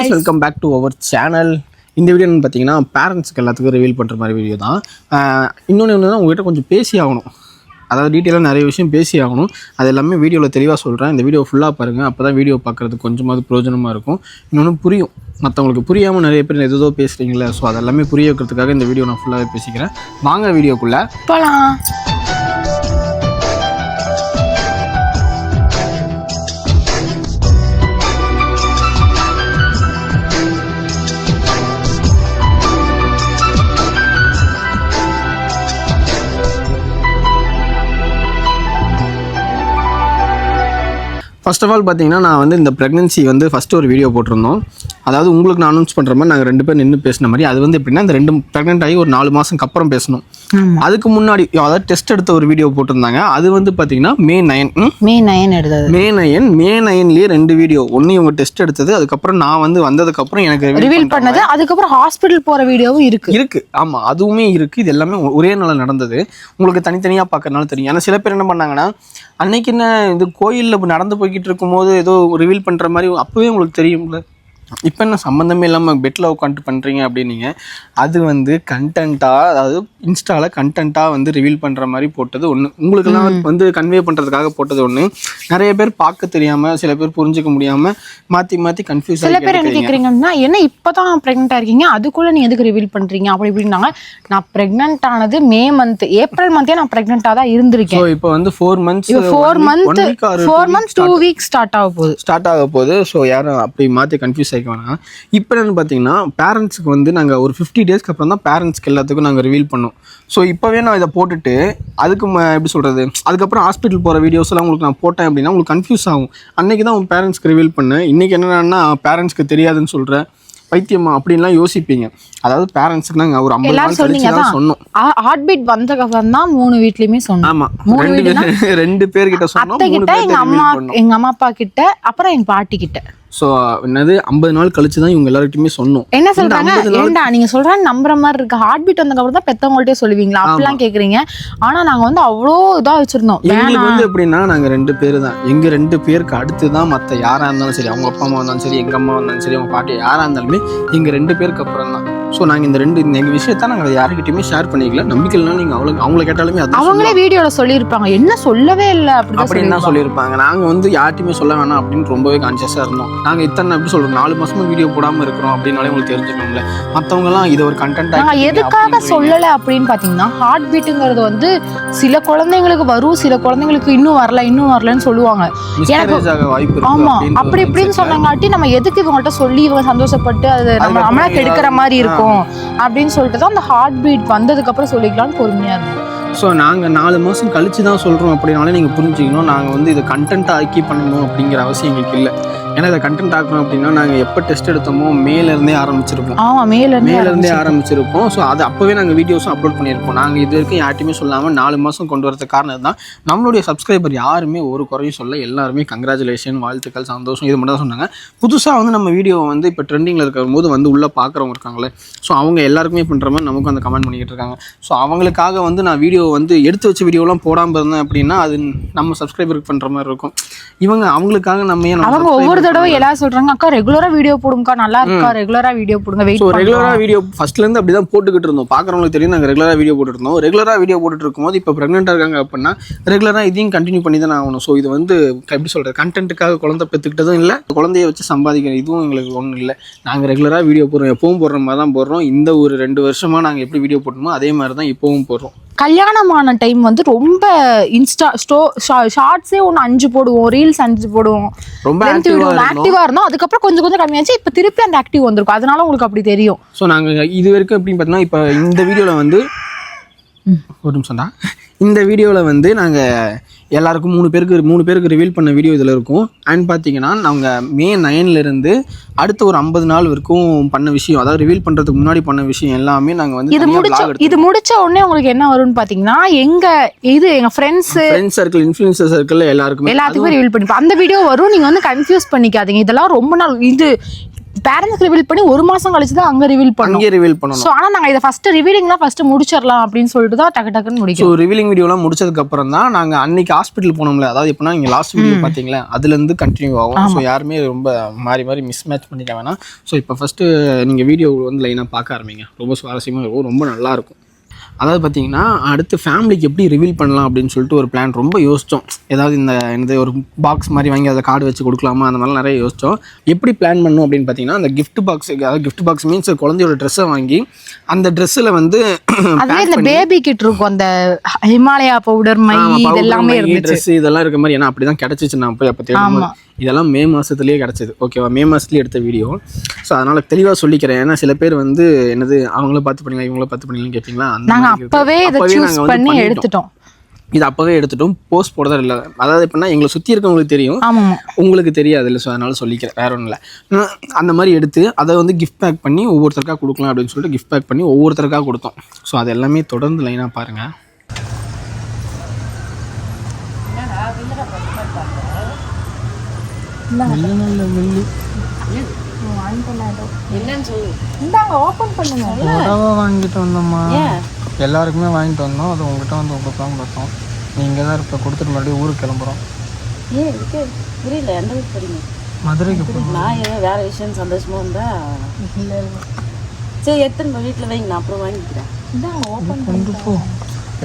Guys welcome back to our channel இந்த video பார்த்தீங்கன்னா பேரண்ட்ஸ்க்கு எல்லாத்துக்கும் ரிவீல் பண்ணுற மாதிரி வீடியோ தான். இன்னொன்று ஒன்று உங்ககிட்ட கொஞ்சம் பேசி ஆகணும். அதாவது டீட்டெயிலாக நிறைய விஷயம் பேசி ஆகணும். அது எல்லாமே வீடியோவில் தெளிவாக சொல்கிறேன் இந்த வீடியோ ஃபுல்லாக பாருங்கள் அப்போ தான் வீடியோ பார்க்குறது கொஞ்சமாவது பிரயோஜனமாக இருக்கும். இன்னொன்று புரியும். மற்றவங்களுக்கு புரியாமல் நிறைய பேர் எதோ பேசுகிறீங்களே ஸோ அதெல்லாமே புரிய வைக்கிறதுக்காக இந்த வீடியோ நான் ஃபுல்லாகவே பேசிக்கிறேன். வாங்க வீடியோக்குள்ளே. போலாம். ஃபர்ஸ்ட் ஆஃப் ஆல் பார்த்தீங்கன்னா நான் வந்து இந்த ப்ரெக்னன்சி வந்து ஃபஸ்ட்டு ஒரு வீடியோ போட்டிருந்தோம். அதாவது உங்களுக்கு நான் அனௌன்ஸ் பண்ணுற மாதிரி நாங்கள் ரெண்டு பேர் நின்று பேசின மாதிரி அது வந்து எப்படின்னா இந்த ரெண்டு ப்ரெக்னென்ட் ஆகி ஒரு நாலு மாதம்க்கு அப்புறம் பேசணும். அதுக்கு முன்னாடி அதாவது டெஸ்ட் எடுத்த ஒரு வீடியோ போட்டிருந்தாங்க. அது வந்து பார்த்தீங்கன்னா மே நைன் மே? நயன் எடுத்தது. மே நயன் மே நைன்லேயே ரெண்டு வீடியோ ஒன்று இவங்க டெஸ்ட் எடுத்தது அதுக்கப்புறம் நான் வந்து வந்ததுக்கப்புறம் எனக்கு ரிவீல் பண்ணது அதுக்கப்புறம் ஹாஸ்பிடல் போற வீடியோவும் இருக்கு. இருக்கு. ஆமா அதுவுமே இருக்கு. இது எல்லாமே ஒரே நாள் நடந்தது. உங்களுக்கு தனித்தனியா பார்க்கறனால தெரியும். ஏன்னா சில பேர் என்ன பண்ணாங்கன்னா அன்னைக்கு என்ன இது கோயில்ல நடந்து போய்கிட்டு இருக்கும்போது ஏதோ ரிவீல் பண்ற மாதிரி அப்பவே உங்களுக்கு தெரியும்ல? இப்போ என்ன சம்மந்தமே இல்லாமல் பெட்டில் உட்காந்துட்டு பண்ணுறீங்க அப்படின்னீங்க. அது வந்து கண்டென்ட்டாக அதாவது இன்ஸ்டாவில் கண்டென்ட்டாக வந்து ரிவீல் பண்ணுற மாதிரி போட்டது ஒன்று உங்களுக்கெல்லாம் வந்து கன்வே பண்ணுறதுக்காக போட்டது ஒன்று நிறைய பேர் பார்க்க தெரியாமல் சில பேர் புரிஞ்சுக்க முடியாமல் மாற்றி மாற்றி கன்ஃபியூஸ் சில பேர் என்ன ஆகி கேக்குறீங்கன்னா என்ன இப்பதான் பிரெக்னெண்டா இருக்கீங்க? அதுக்குள்ள நீ எதுக்கு ரிவீல் பண்றீங்க? அப்படி இப்படின்னாங்க நான் பிரெக்னென்ட் ஆனது மே மந்த் ஏப்ரல் மந்தே நான் பிரெக்னெண்டா தான் இருந்திருக்கேன். இப்போ வந்து ஃபோர் மந்த்ஸ் இப்போ four month four month two week start ஆக போகுது. ஸ்டார்ட் ஆக போகுது. ஸோ யாரும் அப்படி மாற்றி கன்ஃபியூஸ் ஆகிக்க வேணாம். இப்போ என்னன்னு பார்த்தீங்கன்னா பேரண்ட்ஸுக்கு வந்து நாங்கள் ஒரு ஃபிஃப்டி டேஸ்க்கு அப்புறம் தான் பேரண்ட்ஸ்க்கு எல்லாத்துக்கும் நாங்கள் ரிவீல் பண்ணோம். ஸோ இப்போவே நான் இதை போட்டுட்டு அதுக்கு எப்படி சொல்கிறது அதுக்கப்புறம் ஹாஸ்பிட்டல் போகிற வீடியோஸ் எல்லாம் உங்களுக்கு நான் போட்டேன் அப்படின்னா உங்களுக்கு கன்ஃபியூஸ் ஆகும். அன்னைக்கு தான் உன் பேரண்ட்ஸ்க்கு ரிவீல் பண்ணேன் இன்றைக்கி என்னன்னா பேரண்ட்ஸ்க்கு தெரியாதுன்னு சொல்கிறேன் பைத்தியமா அப்படின்லாம் யோசிப்பீங்க. அதாவது பேரண்ட்ஸுக்கு நாங்கள் ஒரு ஐம்பது நாள் கழிச்சு தான் சொன்னோம். ஹார்ட் பீட் வந்ததுக்கு அப்புறம் தான் மூணு வீட்லயுமே சொன்னோம். மூணு ரெண்டு? பேர் ரெண்டு சொன்னோம் மூணு கிட்ட எங்க பேர்கிட்ட அம்மா எங்க அம்மா அப்பா கிட்ட அப்புறம் எங்க பாட்டி கிட்ட ஸோ என்னது? ஐம்பது நாள் கழிச்சு தான் இவங்க எல்லார்கிட்டயுமே சொன்னோம். என்ன சொல்றாங்க 50 நாள் ஏண்டா நீங்க சொல்ற நம்புற மாதிரி இருக்கு. ஹார்ட் பீட் வந்ததுக்கு அப்புறம் தான் பெத்தவங்கள்ட்டே சொல்லுவீங்களா? அப்படிலாம் கேக்குறீங்க. ஆனா நாங்க வந்து அவ்வளோ இதா வச்சிருந்தோம். எங்களுக்கு வந்து எப்படின்னா நாங்க ரெண்டு பேர் தான். எங்க ரெண்டு பேருக்கு அடுத்து தான் மற்ற யாரா இருந்தாலும் சரி அவங்க அப்பா அம்மா இருந்தாலும் சரி எங்க அம்மா இருந்தாலும் சரி அவங்க பாட்டி யாரா இருந்தாலுமே எங்க ரெண்டு பேருக்கு அப்புறம் ஸோ நாங்க இந்த ரெண்டு இந்த எங்க விஷயத்த நாங்க யாருக்கிட்டயுமே ஷேர் பண்ணிக்கல. நம்பிக்கை இல்லைனா நீங்க அவங்களுக்கு அவங்கள கேட்டாலுமே அதான் அவங்களே வீடியோல சொல்லியிருப்பாங்க. என்ன சொல்லவே இல்ல அப்படிதான் அப்படின்னு தான் சொல்லியிருப்பாங்க. சொல்லியிருப்பாங்க. நாங்க வந்து யார்ட்டையுமே சொல்ல வேணாம் அப்படின்னு ரொம்பவே கான்சியஸா இருந்தோம். நாங்க இத்தனை எப்படி சொல்றோம் நாலு மாசமா வீடியோ போடாம இருக்கிறோம் அப்படின்னாலே உங்களுக்கு தெரிஞ்சுக்கணும்ல. மத்தவங்க எல்லாம் இதை ஒரு கண்டென்ட் நாங்க எதுக்காக சொல்லல அப்படின்னு பாத்தீங்கன்னா ஹார்ட் பீட்டுங்கிறது வந்து சில குழந்தைங்களுக்கு வரும் சில குழந்தைங்களுக்கு இன்னும் வரல இன்னும் வரலன்னு சொல்லுவாங்க. வாய்ப்பு இருக்கு ஆமா அப்படின்ற அப்படி இப்படின்னு சொன்னாங்காட்டி நம்ம எதுக்கு இவங்கள்ட்ட சொல்லி இவங்க சந்தோஷப்பட்டு அது நம்ம நம்மளா கெடுக்கிற மாதிரி ஆ. இருக்கும் அப்படின்னு சொல்லிட்டு தான் அந்த ஹார்ட் பீட் வந்ததுக்கப்புறம் சொல்லிக்கலாம்னு பொறுமையாக இருக்கும் ஸோ நாங்கள் நாலு மாதம் கழிச்சு தான் சொல்கிறோம் அப்படின்னாலே நீங்கள் புரிஞ்சுக்கணும். நாங்கள் வந்து இதை கண்டென்ட் ஆக்கி பண்ணணும் அப்படிங்கிற அவசியம் எங்களுக்கு இல்லை. ஏன்னா இதை கண்டென்ட் ஆக்கணும் அப்படின்னா நாங்கள் எப்போ டெஸ்ட் எடுத்தோமோ மேலேருந்தே ஆரம்பிச்சிருப்போம். ஆமா மேல இருந்து மேலேருந்தே ஆரம்பிச்சு. ஆரம்பிச்சிருப்போம். ஸோ அது அப்போவே நாங்கள் வீடியோஸும் அப்லோட் பண்ணியிருப்போம். நாங்கள் இது வரைக்கும் யார்ட்டையுமே சொல்லாமல் நாலு மாதம் கொண்டு வரதுக்கு காரணம் தான் நம்மளுடைய சப்ஸ்கிரைபர் யாருமே ஒரு குறையும் சொல்ல எல்லாருமே கங்க்ராச்சுலேஷன் வாழ்த்துக்கள் சந்தோஷம் இது மட்டும் தான் சொன்னாங்க. புதுசாக வந்து நம்ம வீடியோ வந்து இப்போ ட்ரெண்டிங்கில் இருக்கிற போது வந்து உள்ளே பார்க்குறவங்க இருக்காங்களே ஸோ அவங்க எல்லாருக்குமே பண்ணுற மாதிரி நமக்கு அந்த கமெண்ட் பண்ணிக்கிட்டு இருக்காங்க. ஸோ அவங்களுக்காக வந்து நான் வீடியோ வந்து எடுத்து வச்ச வீடியோலாம் போடாமல் இருந்தேன் அப்படின்னா அது நம்ம சப்ஸ்கிரைபருக்கு பண்ணுற மாதிரி இருக்கும். இவங்க அவங்களுக்காக நம்ம ஏன் அவங்க ஒவ்வொரு தடவை எல்லாரும் சொல்றாங்க அக்கா ரெகுலரா வீடியோ போடுங்கக்கா நல்லா இருக்கா? ரெகுலரா வீடியோ போடுங்க வெயிட் ரெகுலராக வீடியோ ஃபர்ஸ்ட்லேருந்து அப்படி தான் போட்டுக்கிட்டு இருந்தோம். பார்க்குறவங்களுக்கு தெரியும் நாங்கள் ரெகுலராக வீடியோ போட்டுட்டு இருந்தோம். ரெகுலராக வீடியோ போட்டுட்டு இருக்கும்போது இப்போ ப்ரெக்னெண்ட்டாக இருக்காங்க அப்படின்னா ரெகுலராக இதையும் கண்டினியூ பண்ணி தான் ஆகணும். ஸோ இது வந்து எப்படி சொல்கிறது கண்டென்ட்டுக்காக குழந்தை பெற்றுக்கிட்டதும் இல்லை குழந்தைய வச்சு சம்பாதிக்கிற இதுவும் எங்களுக்கு ஒன்றும் இல்லை. நாங்கள் ரெகுலராக வீடியோ போடுறோம் எப்பவும் போடுற மாதிரி தான் போடுறோம். இந்த ஒரு ரெண்டு வருஷமாக நாங்கள் எப்படி வீடியோ போட்டோமோ அதே மாதிரி தான் இப்போவும் போடுறோம். கல்யாணமான டைம் வந்து ரொம்ப இன்ஸ்டா ஸ்டோ ஷார்ட்ஸே ஒன்று அஞ்சு போடுவோம் ரீல்ஸ் அஞ்சு போடுவோம். ரொம்ப ஆக்டிவாக இருந்தோம். அதுக்கப்புறம் கொஞ்சம் கொஞ்சம் கம்மியாச்சு. இப்போ திருப்பி அந்த ஆக்டிவ் வந்திருக்கும். அதனால உங்களுக்கு அப்படி தெரியும். ஸோ நாங்கள் இது வரைக்கும் எப்படின்னு பார்த்தீங்கன்னா இப்போ இந்த வீடியோவில் வந்து ஒரு நிமிஷம்டா. இந்த வீடியோவில் வந்து நாங்கள் எல்லாருக்கும் மூணு பேருக்கு மூணு பேருக்கு ரிவீல் பண்ண வீடியோ இதில் இருக்கும். அண்ட் பார்த்தீங்கன்னா நாங்கள் மே நைன்லேருந்து அடுத்த ஒரு ஐம்பது நாள் வரைக்கும் பண்ண விஷயம் அதாவது ரிவீல் பண்ணுறதுக்கு முன்னாடி பண்ண விஷயம் எல்லாமே நாங்கள் வந்து இது முடிச்ச இது முடிச்ச உடனே உங்களுக்கு என்ன வரும்னு பாத்தீங்கன்னா எங்க இது எங்க friends friends circle influencer circle எல்லாருக்குமே எல்லாத்துக்குமே ரிவீல் பண்ணிப்போம். அந்த வீடியோ வரும். நீங்க வந்து கன்ஃபியூஸ் பண்ணிக்காதீங்க. இதெல்லாம் ரொம்ப நாள் இது பேரண்ட்ஸ்க்கு ரிவீல் பண்ணி ஒரு மாசம் கழிச்சு தான் அங்க ரிவீல் பண்ணோம் அங்கேயே ரிவீல் பண்ணணும். சோ ஆனா நாங்க இதை ஃபர்ஸ்ட் ரிவீலிங்லாம் ஃபர்ஸ்ட் முடிச்சிடலாம் அப்படின்னு சொல்லிட்டு தான் டக்கு டக்குன்னு ஸோ முடிக்கும் ரிவீலிங் வீடியோலாம் முடிச்சதுக்கு அப்புறம் தான் நாங்க அன்னைக்கு ஹாஸ்பிட்டல் போனோம்ல. அதாவது எப்படின்னா நீங்க லாஸ்ட் வீடியோ பாத்தீங்களா அதுல இருந்து கண்டினியூ ஆகும். ஸோ யாருமே ரொம்ப மாறி மாறி மிஸ் மேட்ச் பண்ணிக்க வேணாம். ஸோ இப்போ ஃபர்ஸ்ட் நீங்க வீடியோ வந்து லைனாக பார்க்க ஆரம்பிங்க. ரொம்ப சுவாரஸ்யமா இருக்கும். ரொம்ப நல்லா இருக்கும். அதாவது பார்த்தீங்கன்னா அடுத்து ஃபேமிலிக்கு எப்படி ரிவீல் பண்ணலாம் அப்படின்னு சொல்லிட்டு ஒரு பிளான் ரொம்ப யோசித்தோம் ஏதாவது இந்த இந்த ஒரு பாக்ஸ் மாதிரி வாங்கி அதை கார்டு வச்சு கொடுக்கலாமா? அந்த மாதிரிலாம் நிறைய யோசித்தோம் எப்படி பிளான் பண்ணோம் அப்படின்னு பார்த்தீங்கன்னா அந்த gift பாக்ஸ் அதாவது gift பாக்ஸ் மீன்ஸ் குழந்தையோட ட்ரெஸ்ஸை வாங்கி அந்த ட்ரெஸ்ஸில் வந்து இந்த பேபி கிட் இருக்கும். அந்த ஹிமாலயா பவுடர் மை இது எல்லாமே இருந்துச்சு. ட்ரெஸ் இதெல்லாம் இருக்க மாதிரி. ஏன்னா அப்படிதான் கிடைச்சிச்சு. நான் போய் அப்போ. இதெல்லாம் மே மாசத்துலயே கிடைச்சது. ஓகேவா மே மாசத்துலயே எடுத்த வீடியோ ஸோ அதனால தெளிவா சொல்லிக்கிறேன். ஏன்னா சில பேர் வந்து என்னது அவங்களும் பார்த்து பண்ணீங்களா இவங்களும் பார்த்து பண்ணீங்களான்னு கேட்பீங்களா அந்த. அப்பவே இதை அப்பவே சூஸ் நாங்க வந்து பண்ணி. எடுத்துட்டோம். இது அப்பவே எடுத்துட்டோம். போஸ்ட் போடுறதா இல்லை. அதாவது எப்படின்னா எங்களை சுற்றி இருக்கவங்களுக்கு தெரியும். உங்களுக்கு தெரியாது இல்லை ஸோ அதனால சொல்லிக்கிறேன். வேற ஒன்றும் இல்லை அந்த மாதிரி எடுத்து அதை வந்து கிஃப்ட் பேக் பண்ணி ஒவ்வொருத்தருக்கா கொடுக்கலாம் அப்படின்னு சொல்லிட்டு கிஃப்ட் பேக் பண்ணி ஒவ்வொருத்தருக்கா கொடுத்தோம். ஸோ அது எல்லாமே தொடர்ந்து லைனாக பாருங்கள் வாங்கிட்டு வந்தோம்மா. எல்லாருக்குமே வாங்கிட்டு வந்தோம். அது உங்ககிட்ட வந்து கொடுக்கலாம் பார்த்தோம். நீங்கள் தான் இப்போ கொடுத்துட்டு மறுபடியும் ஊருக்கு கிளம்புறோம். ஏன் இதுக்கு புரியல. எந்த ஊருக்கு போறீங்க? மதுரைக்கு நான் ஏதோ வேற விஷயம் சந்தோஷமா இருந்தா? சரி எடுத்துன்னு போய் வீட்டில் வைங்க. நான் அப்புறம் வாங்கிக்கிறேன். இந்தாங்க ஓபன் கொண்டு போ.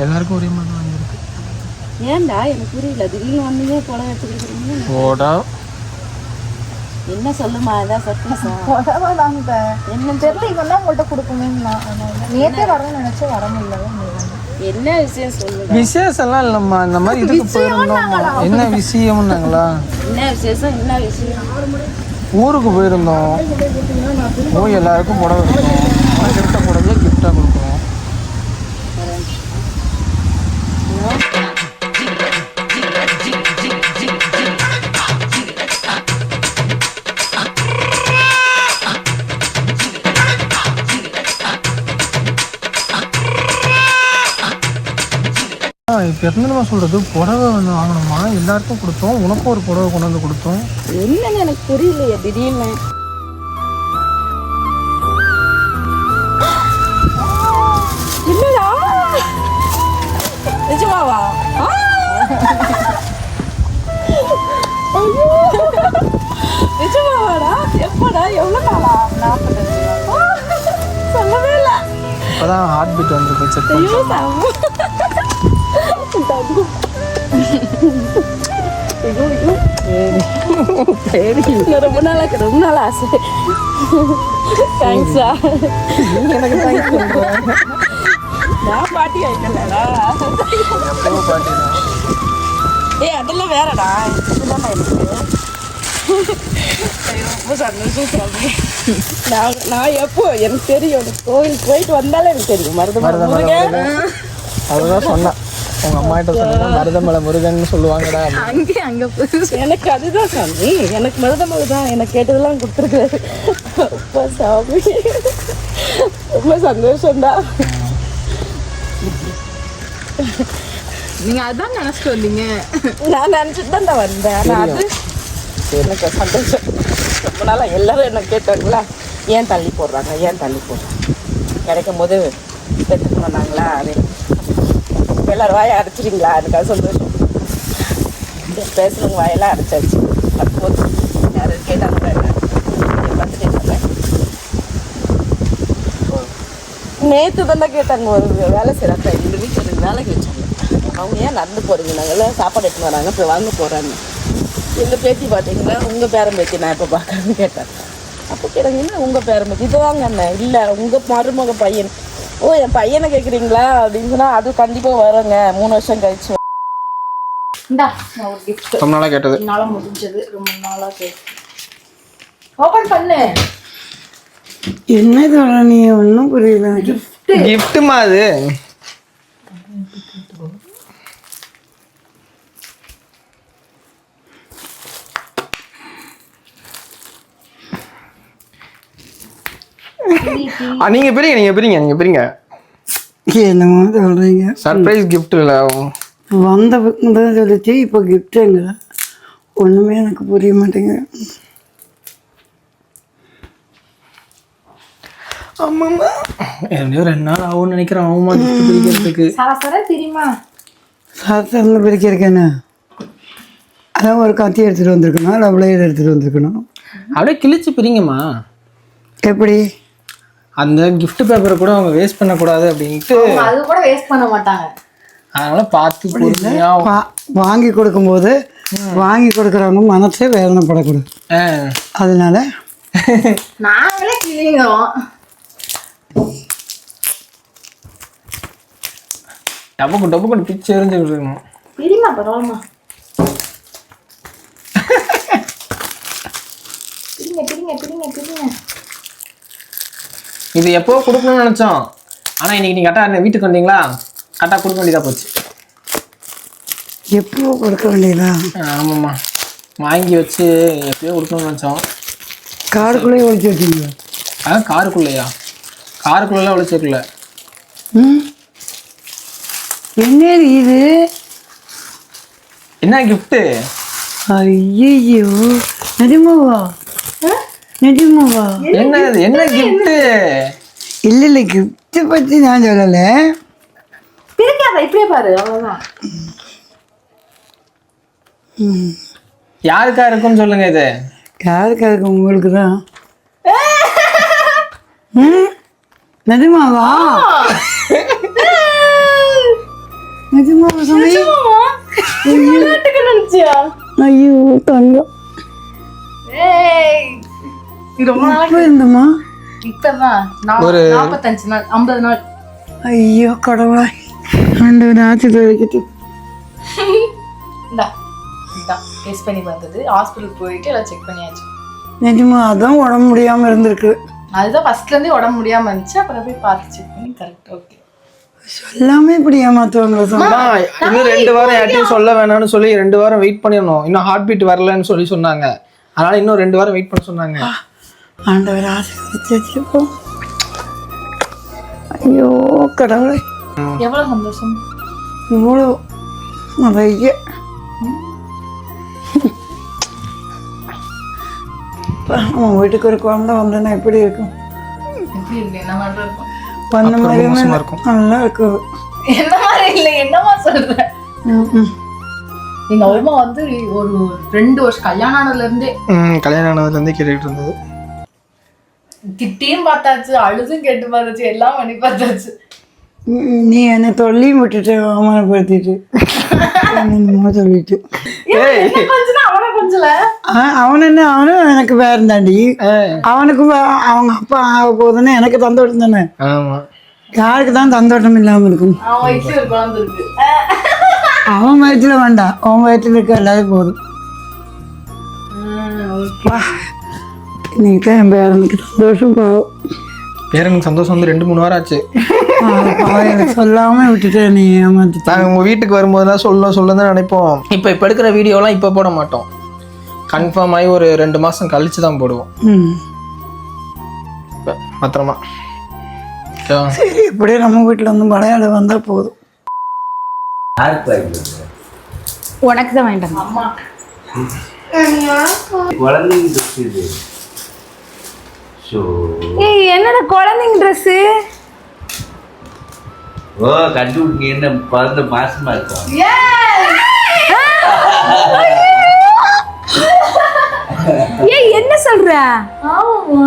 எல்லாருக்கும் ஒரே மாதிரி வாங்கியிருக்கு. ஏன்டா? எனக்கு புரியல. திடீர்னு வந்தீங்க புடவை எடுத்து கொடுக்குறீங்க. போடா. என்ன சொல்லுமா ஏதாவது சர்ப்ரைஸா புடவை தாங்க என்ன தெரியல இவன் தான் உங்கள்கிட்ட கொடுக்கணும்னு நான். நேத்தே வரணும்னு நினைச்சு வர முடியல என்ன விஷயம் சொல்லுங்க? விசேஷம்லாம் இல்லைம்மா இந்த மாதிரி இதுக்கு போயிருந்தோம் என்ன விஷயம்னாங்களா? என்ன விசேஷம் என்ன விஷயம்? ஊருக்கு போயிருந்தோம். போய் எல்லாருக்கும் புடவை புடவையை கிஃப்டாக கொடுக்குறோம் என்னமா சொல்கிறது புடவை வந்து வாங்கணுமா? எல்லாருக்கும் கொடுத்தோம். உனக்கும் ஒரு புடவை கொண்டு வந்து கொடுத்தோம். என்னன்னு எனக்கு புரியலையே திடீர்னு. இல்லடா நிஜமாவா! நிஜமாவாடா? எப்படா? எவ்வளோ நாளா? நாற்பது சொல்லவே இல்லை. இப்போ தான் ஹார்ட் பீட் வந்து செக் ஐயோ. இன்னும் ரொம்ப ரொம்ப நாள் ஆசை தேங்க்ஸா எனக்கு தேங்க்ஸ் பண்ணுறேன் நான் பாட்டி ஆயிட்டேன்டா ஏய் அதெல்லாம் வேறடா இதுதானே ரொம்ப சந்தோஷம் நான் நான் எப்போ எனக்கு தெரியும் கோயிலுக்கு போயிட்டு வந்தாலே எனக்கு தெரியும் மருதமலை முருகன் அதுதான் சொன்னேன். உங்கள் அம்மா கிட்ட சொன்னா மருதமலை முருகன் சொல்லுவாங்கடா. அங்கே அங்க எனக்கு அதுதான் சாமி. எனக்கு மருதமலை தான் எனக்கு கேட்டதெல்லாம் கொடுத்துருக்காரு. அப்பா சாமி. ரொம்ப சந்தோஷம்டா நீங்க அதான் நினைச்சிட்டு வந்தீங்க. நான் நினச்சிட்டு தான் நான் வந்தேன். ஆனால் அது எனக்கு சந்தோஷம். ரொம்ப நாளாக எல்லாரும் என்ன கேட்டாங்களா ஏன் தள்ளி போடுறாங்க? ஏன் தள்ளி போடுறாங்க? கிடைக்கும் போது எடுத்துட்டு வந்தாங்களா அது எல்லாரும் வாயை அடைச்சிட்டிங்களா அதுக்காக சந்தோஷம். பேசுகிறவங்க வாயெல்லாம் அடைச்சாச்சு. அது போதும். யாரும் கேட்டாங்க நேற்று தான் கேட்டாங்க ஒரு வேலை செய்கிறாங்க இந்த வீட்டில் எனக்கு வேலைக்கு வச்சாங்க. அவங்க ஏன் நடந்து போகிறீங்க நாங்கள் சாப்பாடு எடுத்துன்னு வராங்க. இப்போ வாங்க போகிறாங்க எங்கள் பேத்தி பார்த்தீங்களா உங்கள் பேரன் பேத்தி நான் இப்போ பார்க்குறேன்னு கேட்டேன். அப்போ கேட்டாங்க உங்கள் பேரன் பேத்தி? இதுவாங்க அண்ணன் இல்லை உங்கள் மருமக பையன். ஓ என் பையனை கேட்குறீங்களா அப்படின்னு சொன்னால் அது கண்டிப்பாக வருங்க. மூணு வருஷம் கழிச்சு. இந்தா நான் ஒரு கிஃப்ட் ரொம்ப நாளாக கேட்டது. முடிஞ்சது. ரொம்ப நாளா கேட்டு ஓபன் பண்ணு. என்ன சொல்ற நீ ஒன்றும் புரியல. கிஃப்ட்டுமா அது? நீங்க பிரிங்க நீங்க பிரிங்க நீங்க பிரிங்க. என்னமோ சொல்றீங்க. சர்ப்ரைஸ் கிஃப்ட் இல்லை வந்த பக்கம் தான் சொல்லிச்சு இப்போ கிஃப்ட்டுங்க ஒன்றுமே எனக்கு புரிய மாட்டேங்குது. ஆமாம்மா எப்படியோ ரெண்டு நாள் ஆகும்னு நினைக்கிறேன் ஆகுமா பிரிக்கிறதுக்கு. சரசர தெரியுமா சாஸ்திரம் பிரிக்கிறக்கேன்னு அதான் ஒரு கத்தி எடுத்துகிட்டு வந்திருக்கணும் இல்லை எடுத்துகிட்டு வந்திருக்கணும். அப்படியே கிழிச்சு பிரிங்கம்மா. எப்படி? அந்த gift பேப்பரை கூட அவங்க வேஸ்ட் பண்ணக்கூடாது அப்படின்ட்டு அது கூட வேஸ்ட் பண்ண மாட்டாங்க. அதனால பார்த்து பொறுமையா வா வாங்கி கொடுக்கும்போது வாங்கி கொடுக்குறவங்க மனசே வேதனைப்படக்கூடாது. அதனால நாங்களே கிளிங்கிறோம் டபக்கு டபக்கு பிச்சு எரிஞ்சு இருக்கணும் பிரிமா பரவாயில்லமா பிரிங்க பிரிங்க பிரிங்க பிரிங்க. இது எப்போ கொடுக்கணும்னு நினைச்சோம். ஆனா இன்னைக்கு நீங்க கரெக்டாக வீட்டுக்கு வந்தீங்களா? கரெக்டாக கொடுக்க வேண்டியதா போச்சு. எப்போ கொடுக்க வேண்டியதா? ஆமாம்மா. வாங்கி வச்சு எப்பயோ கொடுக்கணும்னு நினச்சோம். காருக்குள்ளேயே ஒழிச்சு வச்சிங்க அதான் காருக்குள்ளேயா? காருக்குள்ளெல்லாம் ஒழிச்சிருக்கல ம்? என்ன இது? என்ன கிஃப்ட்டு ஐயோ நிஜமாவா? நிஜமாவா? என்ன என்ன கிஃப்ட்டு இல்லை இல்லை கிஃப்ட்டை பற்றி நான் சொல்லலை. பிரிக்காத இப்படியே பாரு அவ்வளவுதான். யாருக்கா இருக்கும்னு சொல்லுங்க இது? யாருக்கு அதுக்கு உங்களுக்கு தான் நிஜமாவா? நிஜமாவா சொல்லி ஐயோ தங்கம். ஏய் ரொம்ப நாள் எப்போ இருந்தம்மா இப்பதான் ஒரு- நாற்பத்தஞ்சு நாள் ஐம்பது நாள். ஐயோ கடவுளா. ஆண்டவர் ஆட்சி வைக்கிட்டு இந்தா இதான் டெஸ்ட் பண்ணி பார்த்தது. ஹாஸ்பிட்டல் போயிட்டு எல்லாம் செக் பண்ணியாச்சு. நிஜமா அதான் உடம்பு முடியாமல் இருந்திருக்கு. அதுதான் ஃபர்ஸ்ட்ல இருந்தே உடம்பு முடியாம இருந்துச்சு. அப்புறம் போய் பார்த்து செக் பண்ணி கரெக்ட் ஓகே சொல்லாமே இப்படி அதான் இன்னும் ரெண்டு வாரம் யார்ட்டையும் சொல்ல வேணாம்னு சொல்லி ரெண்டு வாரம் வெயிட் பண்ணிடணும். இன்னும் ஹார்ட் பீட் வரலன்னு சொல்லி சொன்னாங்க. அதனால இன்னும் ரெண்டு வாரம் வெயிட் பண்ண சொன்னாங்க. ஆண்டவர் ஆசீர்வதிச்சு வச்சிருப்போம் ஐயோ கடவுளே எவ்வளவு சந்தோஷம் இவ்வளோ நிறைய அப்பா, நம்ம வீட்டுக்கு ஒரு குழந்தை வந்தேன்னா எப்படி இருக்கும் எப்படி இருக்கு என்ன மாதிரி இருக்கும் வந்த அப்ப ரொம்ப மாதிரி மோசமா இருக்கும். நல்லா இருக்கும் என்ன மாதிரி இல்லை என்னமா சொல்ற ம், ம். எங்க அம்மா வந்து ஒரு ரெண்டு வருஷம் கல்யாணம் ஆனதுல இருந்தே ம் கல்யாணம் ஆனதுலேருந்தே கேட்டுக்கிட்டு இருந்தது திட்டியும் பார்த்தாச்சு அழுதும் கேட்டு பார்த்தாச்சு எல்லாம் பண்ணி பார்த்தாச்சு. நீ என்னை தொல்லியும் விட்டுட்டு அவமானப்படுத்திட்டு. என்னமோ சொல்லிட்டு. கொஞ்சம் அவனை கொஞ்சல? ஆ, அவன் என்ன அவனும் எனக்கு வேற தாண்டி. அவனுக்கும் வே- அவங்க அப்பா ஆக போகுதுன்னு எனக்கு சந்தோஷம் தானே? ஆமா. யாருக்கு தான் சந்தோஷம் இல்லாமல் இருக்கும்? அவன் வயிற்றுல வேண்டாம். அவன் வயிற்றுல இருக்க எல்லாரும் போதும். இன்னைக்கு தான் என் பேரனுக்கு சந்தோஷம் பாவம். பேரனுக்கு சந்தோஷம் வந்து ரெண்டு மூணு வாரம் ஆச்சு. அவன் எனக்கு சொல்லாம விட்டுட்டேன் நீ ஏமாத்திட்ட. நாங்கள் உங்கள் வீட்டுக்கு வரும்போது தான் சொல்ல சொல்ல தான் நினைப்போம். இப்போ இப்போ எடுக்கிற வீடியோலாம் இப்போ போட மாட்டோம். கன்ஃபார்ம் ஆகி ஒரு ரெண்டு மாதம் கழிச்சு தான் போடுவோம். பத்திரமா. சரி இப்படியே நம்ம வீட்டில் வந்து மலையாளம் வந்தால் போதும். உனக்கு தான் வேண்டாம் அம்மா குழந்தைங்க ஏய் என்னடா குழந்தைங்க ட்ரெஸ்ஸு ஓ கண்டுபிடிங்க என்ன பிறந்த மாசமா இருக்கும் ஏய். என்ன சொல்ற? ஆமாம்மா.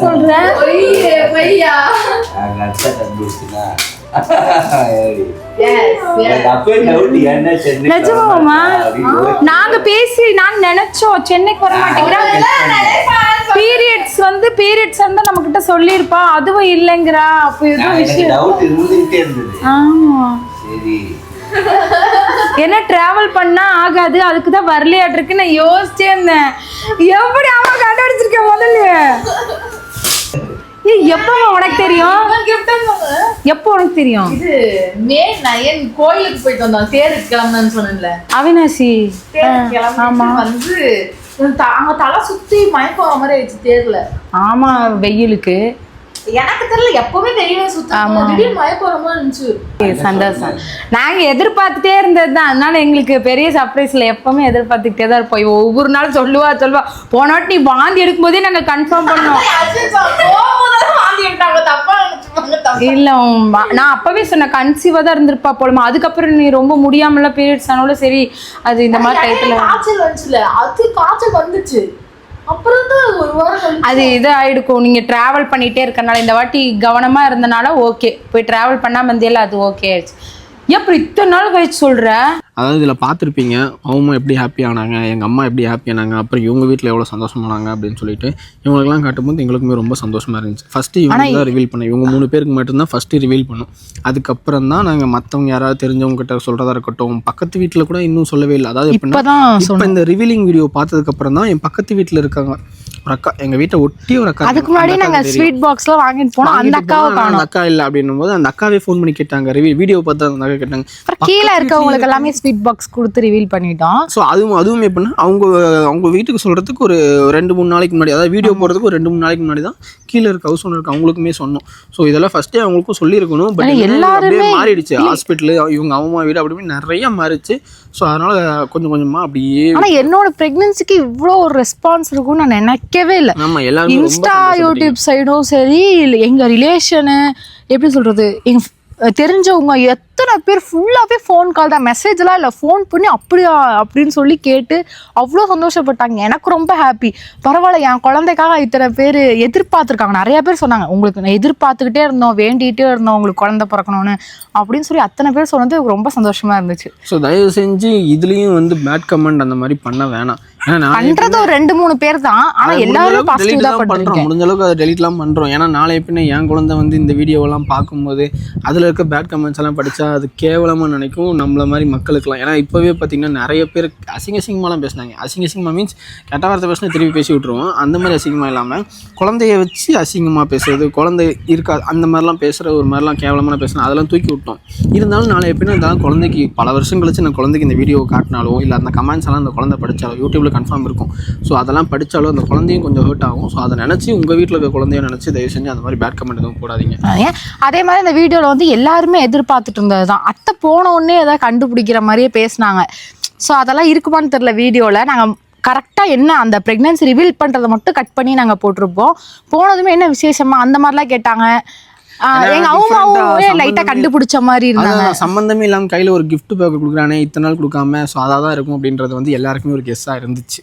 சொல்ற? பையா. நாங்கள் அத்தை கண்டுபிடிச்சுனா என்ன? அப்படின்னு நாங்க பேசி நாங்க நினைச்சோம் சென்னைக்கு வர மாட்டேங்கிறா. பீரியட்ஸ் வந்து பீரியட்ஸ் இருந்தா நம்ம கிட்ட சொல்லியிருப்பா அதுவும் இல்லைங்கிறா. அப்போ ஏதோ விஷயம். டவுட் இருந்துகிட்டே இருந்தது. ஆமா சரி. என்ன டிராவல் பண்ணா ஆகாது அதுக்கு தான் வரலையாட்டிருக்கு நான் யோசிச்சே இருந்தேன். எப்படி அம்மா கண்டுபிடிச்சிருக்கேன் முதல்ல? ஏய் எப்போ உனக்கு தெரியும்? எப்போ உனக்கு தெரியும்? இது மே நயன் கோயிலுக்கு போயிட்டு வந்தோம் தேருக்கு கிளம்புனு சொன்னேன்ல. அவினாசி. கிளம்பி வந்து அவங்க தலை சுத்தி மயக்கம் மாதிரி ஆயிடுச்சு தேர்ல ஆமா வெயிலுக்கு எனக்கு தெரியல எப்பவுமே தெரியவே சுத்தம் திடீர்னு மயக்கம் மாதிரி இருந்துச்சு சந்தோஷம் நாங்க எதிர்பார்த்துட்டே இருந்தது தான் அதனால எங்களுக்கு பெரிய சர்ப்ரைஸ்ல எப்பவுமே எதிர்பார்த்துக்கிட்டே தான் இருப்போம் ஒவ்வொரு நாள் சொல்லுவா சொல்லுவா போன வாட்டி நீ வாந்தி எடுக்கும்போதே நாங்க கன்ஃபார்ம் பண்ணோம் வாந்தி இல்ல உன் ம- நான் அப்பவே சொன்னேன் கன்சீவா தான் இருந்திருப்பா போலமா. அதுக்கப்புறம் நீ ரொம்ப முடியாமல பீரியட்ஸ் ஆனால சரி அது இந்த மாதிரி டயத்துல காய்ச்சல் வந்துச்சுல. அது காய்ச்சல் வந்துச்சு. அப்புறம் தான் ஒரு வாரம் கழிச்சு. அது இது ஆயிடுக்கும் நீங்க டிராவல் பண்ணிட்டே இருக்கனால இந்த வாட்டி கவனமா இருந்தனால ஓகே போய் டிராவல் பண்ணாம இருந்தேல அது ஓகே ஆயிடுச்சு. அப்புறம் இத்தனை நாள் கழிச்சு சொல்ற? அதாவது இதில் பார்த்துருப்பீங்க அவங்க எப்படி ஹாப்பி ஆனாங்க எங்கள் அம்மா எப்படி ஹாப்பி ஆனாங்க அப்புறம் இவங்க வீட்டில் எவ்வளோ சந்தோஷமானாங்க அப்படின்னு சொல்லிட்டு இவங்களுக்குலாம் காட்டும்போது எங்களுக்குமே ரொம்ப சந்தோஷமாக இருந்துச்சு. ஃபஸ்ட்டு இவங்க தான் ரிவீல் பண்ணோம் இவங்க மூணு பேருக்கு மட்டும்தான் ஃபஸ்ட்டு ரிவீல் பண்ணோம். அதுக்கப்புறம் தான் நாங்கள் மற்றவங்க யாராவது தெரிஞ்சவங்க கிட்ட சொல்கிறதா இருக்கட்டும் பக்கத்து வீட்டில் கூட இன்னும் சொல்லவே இல்லை. அதாவது இப்போ இந்த ரிவீலிங் வீடியோ பார்த்ததுக்கப்புறம் தான் என் பக்கத்து வீட்டில் இருக்காங்க. ஒரு அக்கா எங்கள் வீட்டை ஒட்டி ஒரு அக்கா அதுக்கு. முன்னாடி நாங்க. ஸ்வீட் பாக்ஸ்ல வாங்கிட்டு போனோம். அந்த அக்காவை காணோம். அக்கா இல்லை அப்படின்னும் போது அந்த அக்காவே ஃபோன் பண்ணி கேட்டாங்க. ரிவி வீடியோ பார்த்து அந்த அக்கா கேட்டாங்க. கீழே இருக்கவங்களுக்கு எல்லாமே ஸ்வீட் பாக்ஸ் கொடுத்து ரிவீல் பண்ணிட்டோம். ஸோ அதுவும் அதுவும் எப்படின்னா அவங்க அவங்க வீட்டுக்கு சொல்கிறதுக்கு ஒரு ரெண்டு மூணு நாளைக்கு முன்னாடி அதாவது வீடியோ போடுறதுக்கு ஒரு ரெண்டு மூணு நாளைக்கு முன்னாடி தான் கீழே இருக்க ஹவுஸ் ஓனருக்கு அவங்களுக்குமே சொன்னோம். ஸோ இதெல்லாம் ஃபஸ்ட்டே அவங்களுக்கும் சொல்லியிருக்கணும். பட் எல்லாருமே மாறிடுச்சு. ஹாஸ்பிட்டலு இவங்க அம்மா வீடு அப்படி இப்படி நிறைய மாறிடுச்சு ஸோ அதனால கொஞ்சம் கொஞ்சமாக அப்படியே ஆனா என்னோட பிரெக்னன்சிக்கு இவ்வளோ ஒரு ரெஸ்பான்ஸ் இருக்கும்னு நான் நினைக்கவே இல்லை. இன்ஸ்டா யூடியூப் சைடும் சரி எங்க ரிலேஷனு எப்படி சொல்றது எங்க தெரிஞ்சவங்க எத்தனை பேர் ஃபுல்லாகவே ஃபோன் கால் தான். மெசேஜ்லாம் இல்லை. ஃபோன் பண்ணி அப்படியா அப்படின்னு சொல்லி கேட்டு அவ்வளோ சந்தோஷப்பட்டாங்க. எனக்கு ரொம்ப ஹாப்பி பரவாயில்ல என் குழந்தைக்காக இத்தனை பேர் எதிர்பார்த்துருக்காங்க. நிறைய பேர் சொன்னாங்க உங்களுக்கு நான் எதிர்பார்த்துக்கிட்டே இருந்தோம் வேண்டிகிட்டே இருந்தோம் உங்களுக்கு குழந்தை பிறக்கணும்னு. அப்படின்னு சொல்லி அத்தனை பேர் சொன்னது ரொம்ப சந்தோஷமா இருந்துச்சு. ஸோ தயவு செஞ்சு இதுலேயும் வந்து பேட் கமெண்ட் அந்த மாதிரி பண்ண வேணாம். பண்றது ஒரு ரெண்டு மூணு பேர் தான். ஆனா எல்லாரும் பண்றோம். முடிஞ்ச அளவுக்கு அதை டெலிட்லாம் பண்றோம். ஏன்னா நாளை பின்ன என் குழந்தை வந்து இந்த வீடியோவெல்லாம் பார்க்கும்போது அதுல இருக்க பேட் கமெண்ட்ஸ் எல்லாம் படிச்சா அது கேவலமாக நினைக்கும் நம்மள மாதிரி மக்களுக்குலாம் ஏன்னா இப்போவே பார்த்திங்கன்னா நிறைய பேர் அசிங்க சிங்கமாலாம் பேசினாங்க. அசிங்க சிங்கமாக மீன்ஸ் கெட்ட வார்த்தை பேசினா திருப்பி பேசி விட்ருவோம் அந்த மாதிரி அசிங்கமாக இல்லாமல் குழந்தைய வச்சு அசிங்கமாக பேசுறது குழந்தை இருக்கா அந்த மாதிரிலாம் பேசுகிற ஒரு மாதிரிலாம் கேவலமான பேசினா அதெல்லாம் தூக்கி விட்டோம். இருந்தாலும் நாளை எப்படின்னா இருந்தாலும் குழந்தைக்கு பல வருஷம் கழிச்சு நான் குழந்தைக்கு இந்த வீடியோ காட்டினாலோ இல்லை அந்த கமெண்ட்ஸ் எல்லாம் அந்த குழந்தை படித்தாலோ யூடியூப்பில் கன்ஃபார்ம் இருக்கும். ஸோ அதெல்லாம் படித்தாலும் அந்த குழந்தையும் கொஞ்சம் ஹர்ட் ஆகும். ஸோ அதை நினச்சி உங்கள் வீட்டில் இருக்க குழந்தைய நினச்சி தயவு செஞ்சு அந்த மாதிரி பேட் கமெண்ட் எதுவும் போடாதீங்க. அதே மாதிரி இந்த வீடியோவில் வந்து எல்லாருமே எதிர்பார்த்துட்டு இருந்தது தான் அத்தை போன உடனே ஏதாவது கண்டுபிடிக்கிற மாதிரியே பேசினாங்க. ஸோ அதெல்லாம் இருக்குமான்னு தெரில வீடியோவில் நாங்கள் கரெக்டாக என்ன அந்த ப்ரெக்னன்சி ரிவீல் பண்ணுறதை மட்டும் கட் பண்ணி நாங்கள் போட்டிருப்போம். போனதுமே என்ன விசேஷமா? அந்த மாதிரிலாம் கேட்டாங்க. எங்க அவங்க சம்மந்தமே- கண்டுபிடிச்ச மாதிரி இருந்தாங்க. அதான் சம்மந்தமே இல்லாமல் கையில் ஒரு gift பேக் கொடுக்குறானே இத்தனை நாள் கொடுக்காம ஸோ அதாக தான் இருக்கும் அப்படின்றது வந்து எல்லாருக்குமே ஒரு கெஸ்ஸாக இருந்துச்சு.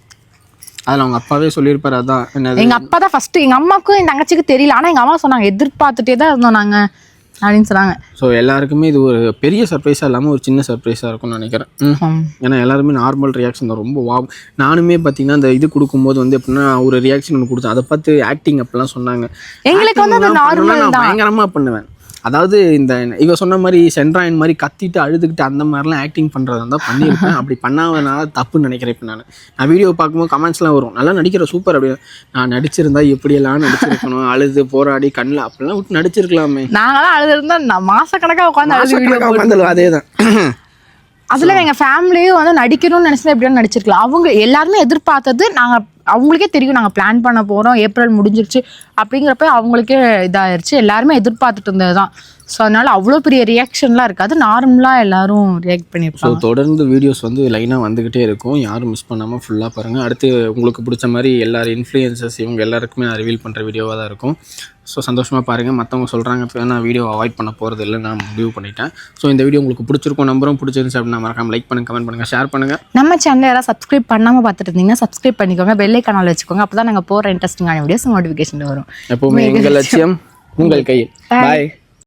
அதில் அவங்க அப்பாவே சொல்லியிருப்பாரு அதான் என்னது? எங்க அப்பா தான் ஃபர்ஸ்ட் எங்க அம்மாவுக்கும் என் தங்கச்சிக்கு தெரியல. ஆனா எங்க அம்மா சொன்னாங்க எதிர்பார்த்துட்டே தான் இருந்தோம் நாங்க. அப்படின்னு சொன்னாங்க. ஸோ எல்லாருக்குமே இது ஒரு பெரிய சர்ப்ரைஸாக இல்லாமல் ஒரு சின்ன சர்ப்ரைஸாக இருக்கும்னு நினைக்கிறேன். ஏன்னா எல்லாருமே நார்மல் ரியாக்ஷன் தான். ரொம்ப வா நானுமே பார்த்தீங்கன்னா அந்த இது கொடுக்கும்போது வந்து எப்படின்னா ஒரு ரியாக்ஷன் ஒன்று கொடுத்தேன். அதை பார்த்து ஆக்டிங் அப்படிலாம் சொன்னாங்க. எங்களுக்கு வந்து. பயங்கரமாக பண்ணுவேன். அதாவது இந்த இவ சொன்ன மாதிரி சென்ட்ராயன் மாதிரி கத்திட்டு அழுதுகிட்டு அந்த மாதிரிலாம் ஆக்டிங் பண்ணுறதா தான் பண்ணியிருப்பேன். அப்படி பண்ணாதனால தப்புன்னு நினைக்கிறேன் இப்போ நான். நான் வீடியோ பார்க்கும்போது கமெண்ட்ஸ்லாம் வரும். நல்லா நடிக்கிற சூப்பர் அப்படி. நான் நடிச்சிருந்தா எப்படியெல்லாம் நடிச்சிருக்கணும்? அழுது போராடி கண்ணில் அப்படிலாம் விட்டு நடிச்சிருக்கலாமே. நாங்களாம் அழுது இருந்தா மாசக்கணக்கா உட்காந்து உட்காந்து அதே தான். அதுல எங்க ஃபேமிலியும் வந்து நடிக்கணும்னு நினைச்சா எப்படியும் நடிச்சிருக்கலாம். அவங்க எல்லாருமே எதிர்பார்த்தது நாங்க அவங்களுக்கே தெரியும் நாங்க பிளான் பண்ண போறோம் ஏப்ரல் முடிஞ்சிருச்சு அப்படிங்கிறப்ப அவங்களுக்கே இதாயிருச்சு. எல்லாருமே எதிர்பார்த்துட்டு இருந்ததுதான். ஸோ அதனால அவ்வளோ பெரிய ரியாக்ஷன்லாம் இருக்காது. நார்மலாக எல்லாரும் ரியாக்ட் ஸோ பண்ணியிருப்பாங்க. தொடர்ந்து வீடியோஸ் வந்து லைனாக வந்துக்கிட்டே இருக்கும். யாரும் மிஸ் பண்ணாமல் ஃபுல்லாக பாருங்கள் அடுத்து உங்களுக்கு பிடிச்ச மாதிரி எல்லாரும் இன்ஃப்ளூயன்சஸ் இவங்க எல்லாருக்குமே நான் ரிவீல் பண்ணுற வீடியோவாக தான் இருக்கும். ஸோ சந்தோஷமாக பாருங்கள் மற்றவங்க சொல்கிறாங்க நான் வீடியோ அவாய்ட் பண்ண போகிறது இல்லை நான் முடிவு பண்ணிட்டேன். ஸோ இந்த வீடியோ உங்களுக்கு பிடிச்சிருக்கும் நம்பரும் பிடிச்சிருந்துச்சு அப்படின்னா மறக்காம லைக் பண்ணுங்க கமெண்ட் பண்ணுங்கள் ஷேர் பண்ணுங்கள் நம்ம சேனலை யாராவது சப்ஸ்கிரைப் பண்ணாமல் பார்த்துட்டு இருந்தீங்கன்னா சப்ஸ்கிரைப் பண்ணிக்கோங்க. பெல்லை கனால் வச்சுக்கோங்க. அப்போ தான் நாங்கள் போகிற இன்ட்ரெஸ்டிங்கான வீடியோஸ் நோட்டிஃபிகேஷன் வரும். எப்போவுமே எங்கள் லட்சியம் உங்கள் கையில். பாய்